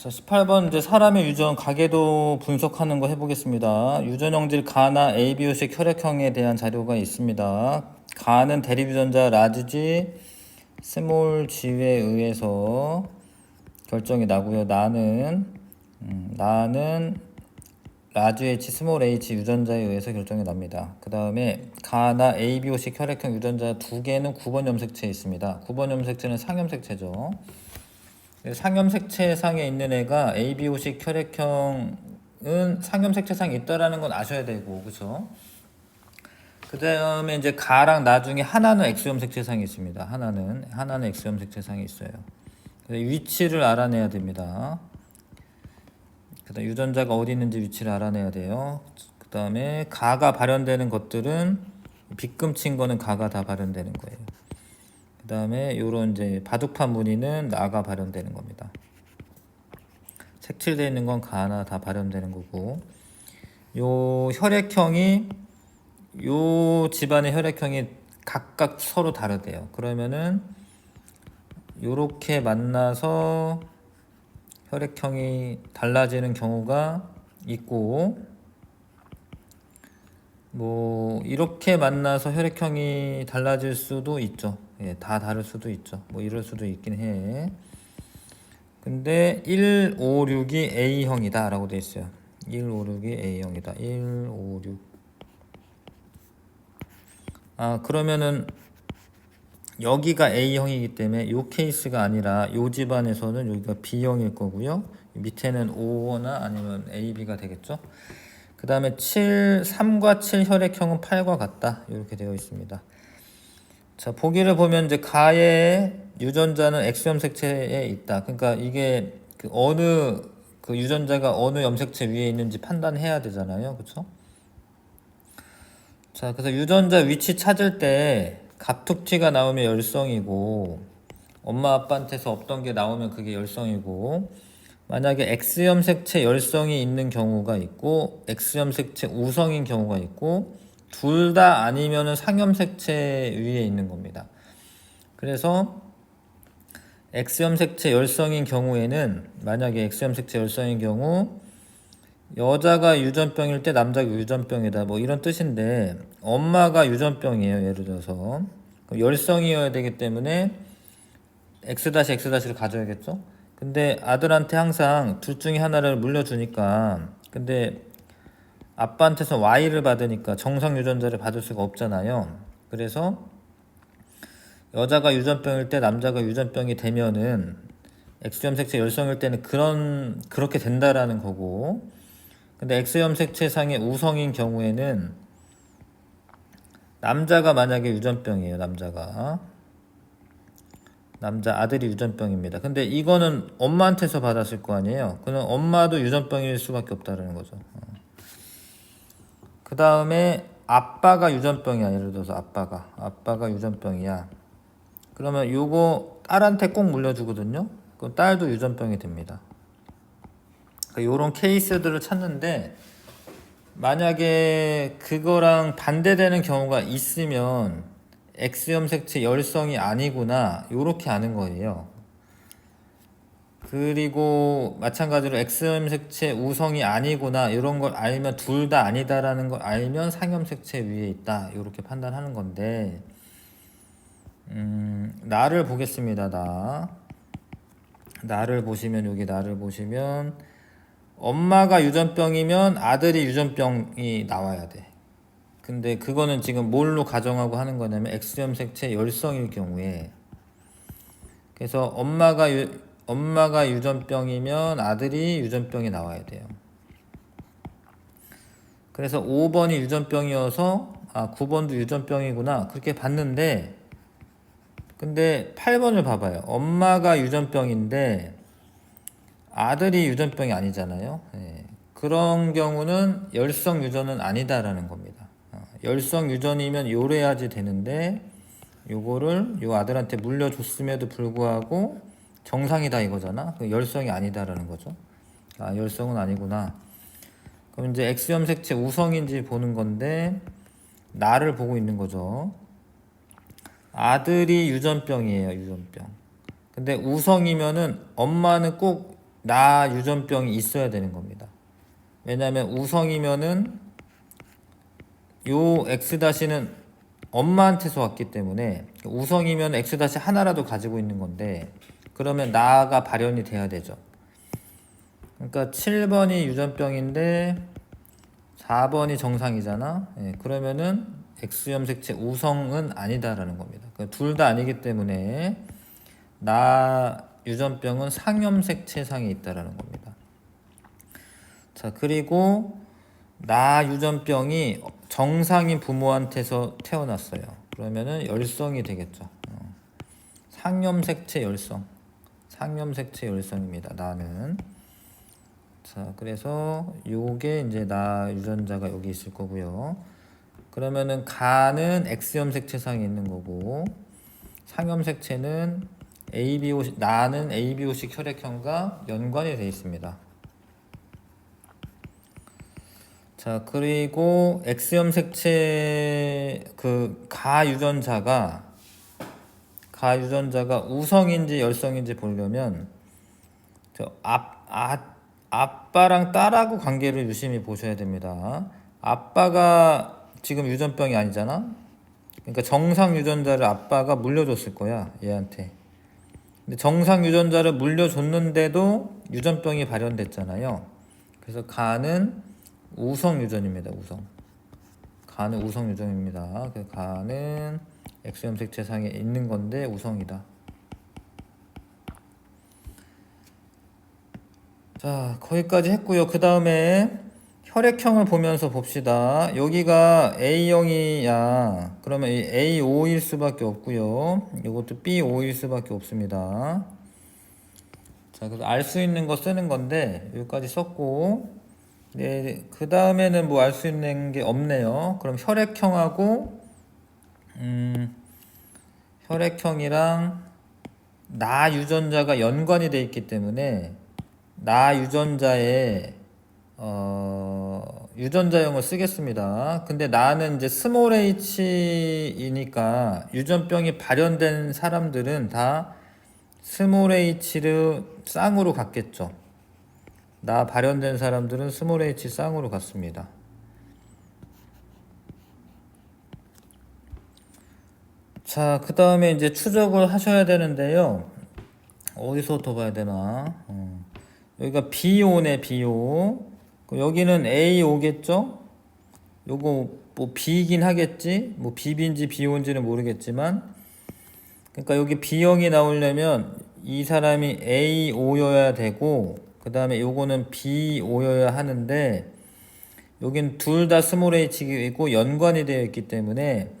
자, 18번 이제 사람의 유전 가계도 분석하는 거 해보겠습니다. 유전 형질 가나 ABO식 혈액형에 대한 자료가 있습니다. 가는 대립 유전자 라지 G, 스몰 G에 의해서 결정이 나고요. 나는 음, 나는 라지 H, 스몰 H 유전자에 의해서 결정이 납니다. 그 다음에 가나 ABO식 혈액형 유전자 두 개는 9번 염색체에 있습니다. 9번 염색체는 상염색체죠. 상염색체상에 있는 애가 ABO식 혈액형은 상염색체상에 있다라는 건 아셔야 되고 그죠? 그 다음에 이제 가랑 나중에 하나는 X염색체상이 있습니다. 하나는 하나는 X염색체상이 있어요. 위치를 알아내야 됩니다. 그다음 유전자가 어디 있는지 위치를 알아내야 돼요. 그 다음에 가가 발현되는 것들은 빗금친 거는 가가 다 발현되는 거예요. 그 다음에 요런 이제 바둑판 무늬는 나가 발현되는 겁니다. 색칠되어 있는 건 가나 다 발현되는 거고 요 혈액형이 요 집안의 혈액형이 각각 서로 다르대요. 그러면은 요렇게 만나서 혈액형이 달라지는 경우가 있고 뭐 이렇게 만나서 혈액형이 달라질 수도 있죠. 예, 다 다를 수도 있죠. 뭐 이럴 수도 있긴 해. 근데 156이 A형이다 라고 돼 있어요. 156이 A형이다. 156. 아, 그러면은 여기가 A형이기 때문에 이 케이스가 아니라 이 집안에서는 여기가 B형일 거고요. 밑에는 O나 아니면 AB가 되겠죠. 그 다음에 7, 3과 7 혈액형은 8과 같다. 이렇게 되어 있습니다. 자, 보기를 보면 이제 가의 유전자는 X염색체에 있다. 그러니까 이게 그 어느 그 유전자가 어느 염색체 위에 있는지 판단해야 되잖아요. 그렇죠? 자, 그래서 유전자 위치 찾을 때 갑툭튀가 나오면 열성이고 엄마 아빠한테서 없던 게 나오면 그게 열성이고 만약에 X염색체 열성이 있는 경우가 있고 X염색체 우성인 경우가 있고 둘 다 아니면은 상염색체 위에 있는 겁니다. 그래서 X염색체 열성인 경우에는 만약에 X염색체 열성인 경우 여자가 유전병일 때 남자가 유전병이다 뭐 이런 뜻인데 엄마가 유전병이에요 예를 들어서 그럼 열성이어야 되기 때문에 X-X-를 가져야겠죠 근데 아들한테 항상 둘 중에 하나를 물려주니까. 근데 아빠한테서 Y를 받으니까 정상 유전자를 받을 수가 없잖아요. 그래서 여자가 유전병일 때 남자가 유전병이 되면은 X염색체 열성일 때는 그런 그렇게 된다라는 거고. 근데 X염색체상의 우성인 경우에는 남자가 만약에 유전병이에요. 남자가 남자 아들이 유전병입니다. 근데 이거는 엄마한테서 받았을 거 아니에요. 그럼 엄마도 유전병일 수밖에 없다는 거죠. 그 다음에 아빠가 유전병이야. 예를 들어서 아빠가 아빠가 유전병이야. 그러면 요거 딸한테 꼭 물려주거든요. 그럼 딸도 유전병이 됩니다. 그러니까 케이스들을 찾는데 만약에 그거랑 반대되는 경우가 있으면 X염색체 열성이 아니구나 요렇게 아는 거예요. 그리고 마찬가지로 X염색체 우성이 아니구나 이런 걸 알면 둘 다 아니다라는 걸 알면 상염색체 위에 있다 요렇게 판단하는 건데 음, 나를 보겠습니다 나 나를 보시면 여기 나를 보시면 엄마가 유전병이면 아들이 유전병이 나와야 돼. 근데 그거는 지금 뭘로 가정하고 하는 거냐면 X염색체 열성일 경우에 그래서 엄마가 유, 엄마가 유전병이면 아들이 유전병이 나와야 돼요. 그래서 5번이 유전병이어서 아 9번도 유전병이구나 그렇게 봤는데 근데 8번을 봐봐요. 엄마가 유전병인데 아들이 유전병이 아니잖아요. 예. 그런 경우는 열성 유전은 아니다라는 겁니다. 어, 열성 유전이면 요래야지 되는데 요거를 요 아들한테 물려줬음에도 불구하고 정상이다 이거잖아. 그 열성이 아니다라는 거죠. 아 열성은 아니구나. 그럼 이제 X염색체 우성인지 보는 건데 나를 보고 있는 거죠. 아들이 유전병이에요, 유전병. 근데 우성이면은 엄마는 꼭 나 유전병이 있어야 되는 겁니다. 왜냐하면 우성이면은 요 x 다시는 엄마한테서 왔기 때문에 우성이면 x 하나라도 가지고 있는 건데 그러면 나가 발현이 돼야 되죠. 그러니까 7번이 유전병인데 4번이 정상이잖아. 예, 그러면은 X 염색체 우성은 아니다라는 겁니다. 그러니까 둘다 아니기 때문에 나 유전병은 상염색체상에 있다라는 겁니다. 자 그리고 나 유전병이 정상인 부모한테서 태어났어요. 그러면은 열성이 되겠죠. 어. 상염색체 열성, 상염색체 열성입니다. 나는. 자, 그래서 요게 이제 나 유전자가 여기 있을 거고요. 그러면은 가는 X염색체상에 있는 거고 상염색체는 ABO 나는 ABO식 혈액형과 연관이 되어 있습니다. 자, 그리고 X염색체 그가 유전자가 가 유전자가 우성인지 열성인지 보려면 저 앞, 아, 아빠랑 딸하고 관계를 유심히 보셔야 됩니다. 아빠가 지금 유전병이 아니잖아. 그러니까 정상 유전자를 아빠가 물려줬을 거야 얘한테. 근데 정상 유전자를 물려줬는데도 유전병이 발현됐잖아요. 그래서 가는 우성 유전입니다. 우성. 가는 우성 유전입니다. 그 가는 X염색체상에 있는 건데 우성이다. 자, 거기까지 했고요. 그 다음에 혈액형을 보면서 봅시다. 여기가 A형이야. 그러면 이 A5일 수밖에 없고요. 이것도 B5일 수밖에 없습니다. 자, 그래서 알 수 있는 거 쓰는 건데 여기까지 썼고, 네, 그 다음에는 뭐 알 수 있는 게 없네요. 그럼 혈액형하고 음, 혈액형이랑 나 유전자가 연관이 돼 있기 때문에 나 유전자에 어, 유전자형을 쓰겠습니다. 근데 나는 이제 스몰 h이니까 유전병이 발현된 사람들은 다 스몰 h를 쌍으로 갔겠죠. 나 발현된 사람들은 스몰 h 쌍으로 갔습니다. 자, 그 다음에 이제 추적을 하셔야 되는데요. 어디서부터 봐야 되나? 어. 여기가 B5네, B5. 여기는 A5겠죠? 요거 뭐 B이긴 하겠지? 뭐 B인지 B5인지는 모르겠지만. 그러니까 여기 B형이 나오려면 이 사람이 A5여야 되고, 그 다음에 요거는 B5여야 하는데, 여긴 둘 다 스몰 H이고 연관이 되어 있기 때문에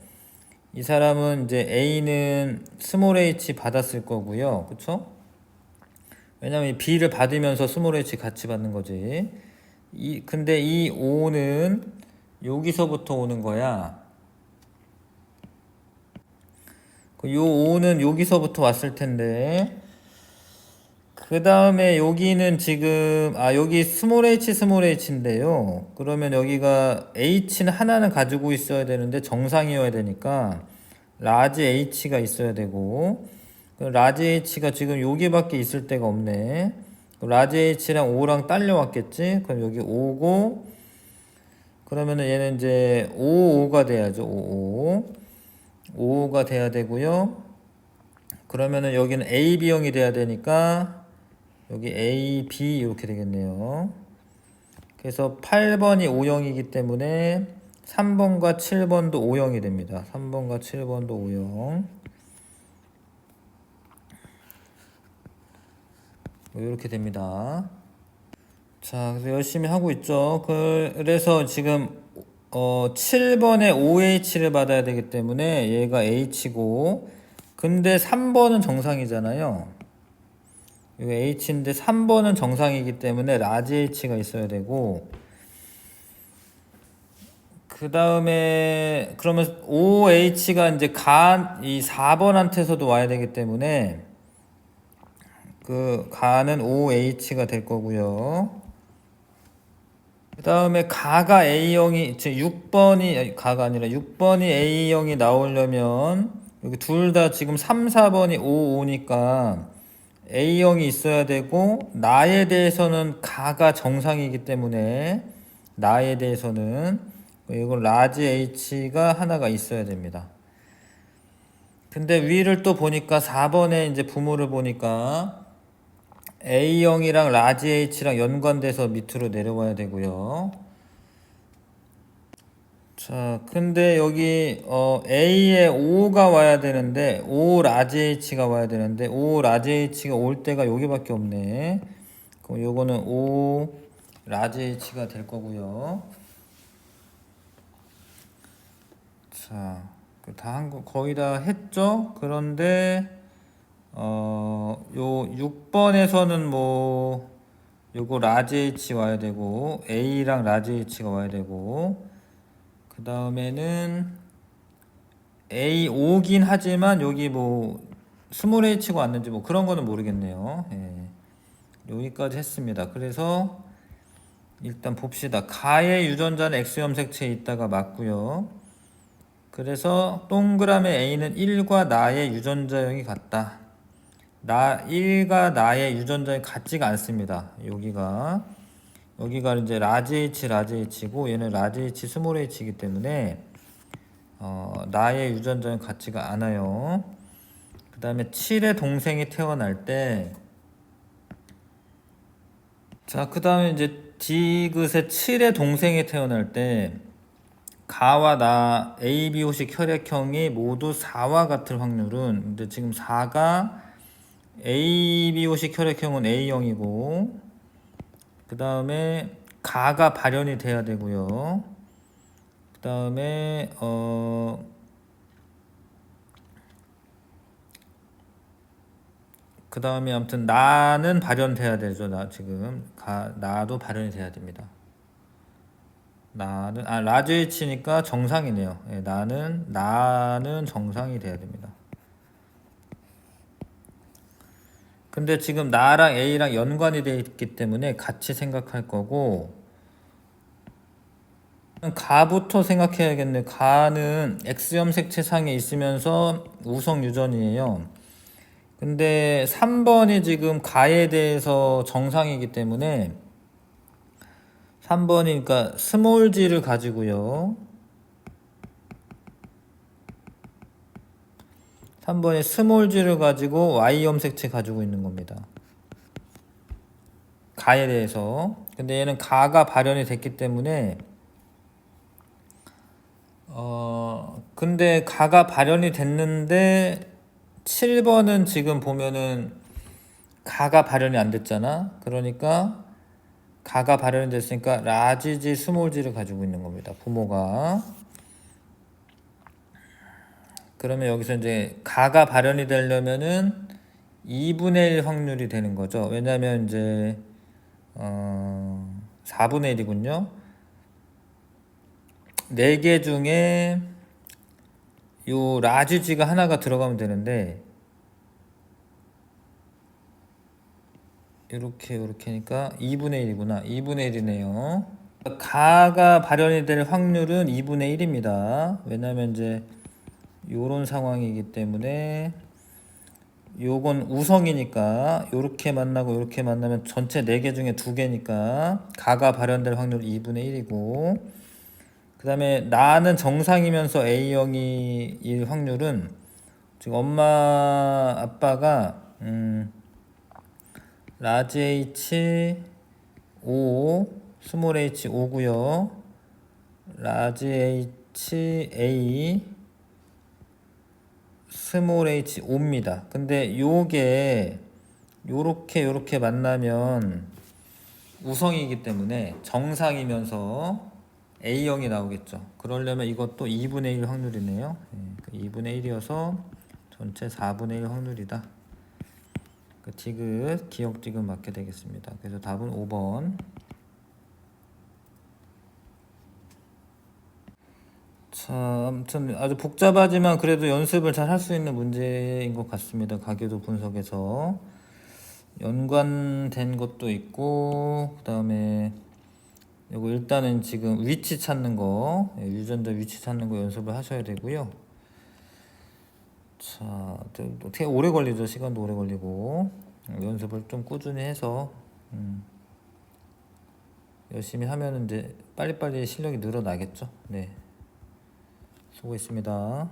이 사람은 이제 A는 스몰 H 받았을 거고요. 그쵸? 왜냐면 이 B를 받으면서 스몰 H 같이 받는 거지. 이, 근데 이 O는 여기서부터 오는 거야. 그요 O는 여기서부터 왔을 텐데. 그 다음에 여기는 지금, 아, 여기 스몰 h, 스몰 h인데요. 그러면 여기가 h는 하나는 가지고 있어야 되는데 정상이어야 되니까 라지 h가 있어야 되고, 그 라지 h가 지금 여기밖에 있을 데가 없네. 라지 h랑 5랑 딸려왔겠지? 그럼 여기 5고, 그러면은 얘는 이제 5, 5가 돼야죠. 5, 5. 5가 돼야 되고요. 그러면은 여기는 AB형이 돼야 되니까 여기 A, B 이렇게 되겠네요. 그래서 8번이 O형이기 때문에 3번과 7번도 O형이 됩니다. 3번과 7번도 O형. 이렇게 됩니다. 자, 그래서 열심히 하고 있죠. 그래서 지금 어 7번에 OH를 받아야 되기 때문에 얘가 H고 근데 3번은 정상이잖아요. H인데 3번은 정상이기 때문에 라지 H가 있어야 되고 그 다음에 그러면 OH가 이제 간 이 4번한테서도 와야 되기 때문에 그 가는 OH가 될 거고요. 그 다음에 가가 A형이 6번이 가가 아니라 6번이 A형이 나오려면 여기 둘 다 지금 3, 4번이 5, 5니까 A형이 있어야 되고 나에 대해서는 가가 정상이기 때문에 나에 대해서는 이건 라지 H가 하나가 있어야 됩니다. 근데 위를 또 보니까 4번에 이제 부모를 보니까 A형이랑 라지 H랑 연관돼서 밑으로 내려와야 되고요. 자, 근데 여기 어 A에 5가 와야 되는데 5 라지 H가 와야 되는데 5 라지 H가 올 때가 여기밖에 없네. 그럼 요거는 5 라지 H가 될 거고요. 자, 그다한 거 거의 다 했죠? 그런데 어, 요 6번에서는 뭐 요거 라지 H 와야 되고 A랑 라지 H가 와야 되고 그 다음에는 A5긴 하지만 여기 뭐 스몰 H가 왔는지 뭐 그런 거는 모르겠네요. 예. 여기까지 했습니다. 그래서 일단 봅시다. 가의 유전자는 X염색체에 있다가 맞고요. 그래서 동그라미 A는 1과 나의 유전자형이 같다. 나 1과 나의 유전자형이 같지가 않습니다. 여기가 여기가 이제 라지 H 라지 H고 얘는 라지 H 스몰 H이기 때문에 어, 나의 유전자는 같지가 않아요. 그 다음에 7의 동생이 태어날 때 자, 그 다음에 이제 디귿의 7의 동생이 태어날 때 가와 나 ABO식 혈액형이 모두 4와 같을 확률은 근데 지금 4가 ABO식 혈액형은 A형이고 그 다음에 가가 발현이 돼야 되고요. 그 다음에 어 그 다음에 아무튼 나는 발현돼야 되죠. 나 지금 가 나도 발현이 돼야 됩니다. 나는 아 라지 H니까 정상이네요. 예, 나는 나는 정상이 돼야 됩니다. 근데 지금 나랑 A랑 연관이 되어 있기 때문에 같이 생각할 거고 가부터 생각해야겠네. 가는 X염색체상에 있으면서 우성 유전이에요. 근데 3번이 지금 가에 대해서 정상이기 때문에 3번이니까 그러니까 스몰 g를 가지고요. 3번이 스몰 g를 가지고 y 염색체 가지고 있는 겁니다. 가에 대해서. 근데 얘는 가가 발현이 됐기 때문에 어 근데 가가 발현이 됐는데 7번은 지금 보면은 가가 발현이 안 됐잖아. 그러니까 가가 발현이 됐으니까 라지지 스몰지를 가지고 있는 겁니다. 부모가. 그러면 여기서 이제 가가 발현이 되려면은 2분의 1 확률이 되는 거죠. 왜냐면 이제 어 4분의 1이군요. 4개 중에 요 라지지가 하나가 들어가면 되는데 이렇게 이렇게 하니까 2분의 1이구나. 2분의 1이네요. 가가 발현이 될 확률은 2분의 1입니다. 왜냐면 이제 요런 상황이기 때문에 요건 우성이니까 요렇게 만나고 요렇게 만나면 전체 4개 중에 2개니까 가가 발현될 확률 2분의 1이고. 그 다음에 나는 정상이면서 A형이 일 확률은 지금 엄마 아빠가 음 라지 H 5 스몰 H 5고요. 라지 H A 스몰 h 5입니다. 근데 요게 요렇게 요렇게 만나면 우성이기 때문에 정상이면서 A형이 나오겠죠. 그러려면 이것도 2분의 1 확률이네요. 예, 2분의 1이어서 전체 4분의 1 확률이다. 그 디귿, 기억 디귿 맞게 되겠습니다. 그래서 답은 5번. 자, 아무튼 아주 복잡하지만 그래도 연습을 잘 할 수 있는 문제인 것 같습니다. 가계도 분석에서 연관된 것도 있고 그다음에 이거 일단은 지금 위치 찾는 거 예, 유전자 위치 찾는 거 연습을 하셔야 되고요. 자, 어떻게 오래 걸리죠? 시간도 오래 걸리고 연습을 좀 꾸준히 해서 음, 열심히 하면 이제 빨리빨리 실력이 늘어나겠죠. 네. 수고했습니다.